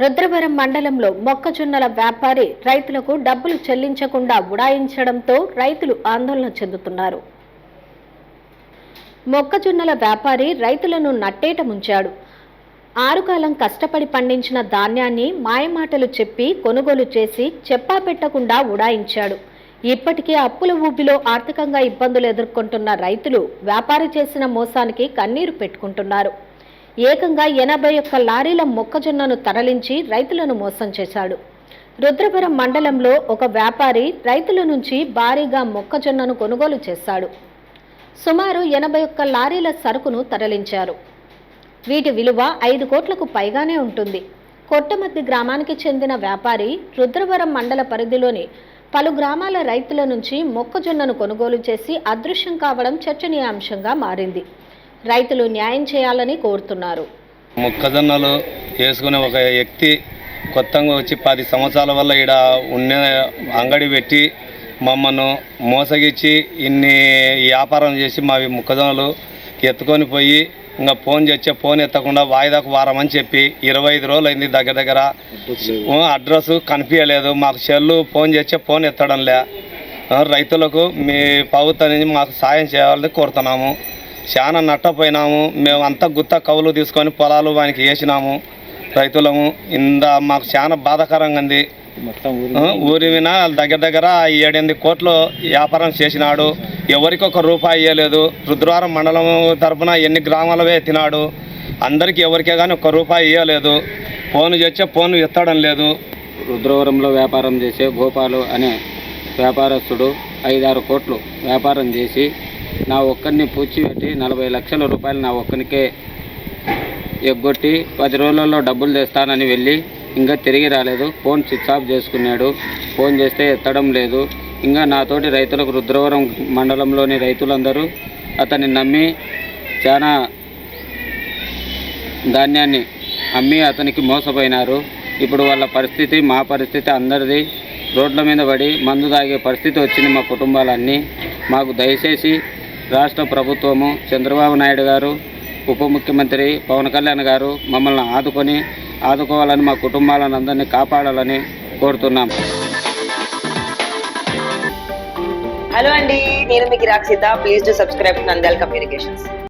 రుద్రవరం మండలంలో మొక్కజొన్నల వ్యాపారి రైతులకు డబ్బులు చెల్లించకుండా ఉడాయించడంతో రైతులు ఆందోళన చెందుతున్నారు. మొక్కజొన్నల వ్యాపారి రైతులను నట్టేట ముంచాడు. ఆరుకాలం కష్టపడి పండించిన ధాన్యాన్ని మాయమాటలు చెప్పి కొనుగోలు చేసి చెప్పా పెట్టకుండా ఉడాయించాడు. ఇప్పటికే అప్పుల ఊబిలో ఆర్థికంగా ఇబ్బందులు ఎదుర్కొంటున్న రైతులు వ్యాపారి చేసిన మోసానికి కన్నీరు పెట్టుకుంటున్నారు. ఏకంగా ఎనభై ఒక్క లారీల మొక్కజొన్నను తరలించి రైతులను మోసం చేశాడు. రుద్రపురం మండలంలో ఒక వ్యాపారి రైతుల నుంచి భారీగా మొక్కజొన్నను కొనుగోలు చేశాడు. సుమారు ఎనభై ఒక్క లారీల సరుకును తరలించారు. వీటి విలువ ఐదు కోట్లకు పైగానే ఉంటుంది. కొట్టమద్ది గ్రామానికి చెందిన వ్యాపారి రుద్రవరం మండల పరిధిలోని పలు గ్రామాల రైతుల నుంచి మొక్కజొన్నను కొనుగోలు చేసి అదృశ్యం కావడం చర్చనీయాంశంగా మారింది. రైతులు న్యాయం చేయాలని కోరుతున్నారు. మొక్కజొన్నలు వేసుకునే ఒక వ్యక్తి కొత్తగా వచ్చి పది సంవత్సరాల వల్ల ఈడ ఉన్న అంగడి పెట్టి మమ్మల్ని మోసగిచ్చి ఇన్ని వ్యాపారం చేసి మా మొక్కజొన్నలు ఎత్తుకొని పోయి ఇంకా ఫోన్ చేస్తే ఫోన్ ఎత్తకుండా వాయిదాకు వారమని చెప్పి ఇరవై ఐదు రోజులు అయింది దగ్గర దగ్గర. అడ్రస్ కనిపించలేదు. మాకు సెల్లు ఫోన్ చేస్తే ఫోన్ ఎత్తడం లే రైతులకు మీ ప్రభుత్వం నుంచి మాకు సాయం చేయాలని కోరుతున్నాము. చాలా నట్టపోయినాము. మేము అంతా గుత్త కవులు తీసుకొని పొలాలు వానికి వేసినాము. రైతులము. ఇంత మాకు చాలా బాధాకరంగా ఉంది. ఊరి మీద దగ్గర దగ్గర ఏడెనిమిది కోట్లు వ్యాపారం చేసినాడు. ఎవరికి ఒక రూపాయి ఇవ్వలేదు రుద్రవారం మండలం తరపున ఎన్ని గ్రామాలవే ఎత్తినాడు అందరికీ ఎవరికే కానీ ఒక్క రూపాయి ఇవ్వలేదు ఫోన్ చేస్తే ఫోన్ ఎత్తడం లేదు. రుద్రవరంలో వ్యాపారం చేసే గోపాలు అనే వ్యాపారస్తుడు ఐదారు కోట్లు వ్యాపారం చేసి నా ఒక్కరిని పూచిపెట్టి నలభై లక్షల రూపాయలు నా ఒక్కరికే ఎగ్గొట్టి పది రోజులలో డబ్బులు తెస్తానని వెళ్ళి ఇంకా తిరిగి రాలేదు. ఫోన్ స్విచ్ ఆఫ్ చేసుకున్నాడు. ఫోన్ చేస్తే ఎత్తడం లేదు. ఇంకా నాతోటి రైతులకు రుద్రవరం మండలంలోని రైతులందరూ అతన్ని నమ్మి చాలా ధాన్యాన్ని అమ్మి అతనికి మోసపోయినారు. ఇప్పుడు వాళ్ళ పరిస్థితి మా పరిస్థితి అందరిది. రోడ్ల మీద పడి మందు తాగే పరిస్థితి వచ్చింది మా కుటుంబాలన్నీ. మాకు దయచేసి రాష్ట్ర ప్రభుత్వము చంద్రబాబు నాయుడు గారు ఉప ముఖ్యమంత్రి పవన్ కళ్యాణ్ గారు మమ్మల్ని ఆదుకొని ఆదుకోవాలని మా కుటుంబాలను అందరినీ కాపాడాలని కోరుతున్నాం. హలో అండి నేను మీకు Rakshitha please to subscribe Nandal communications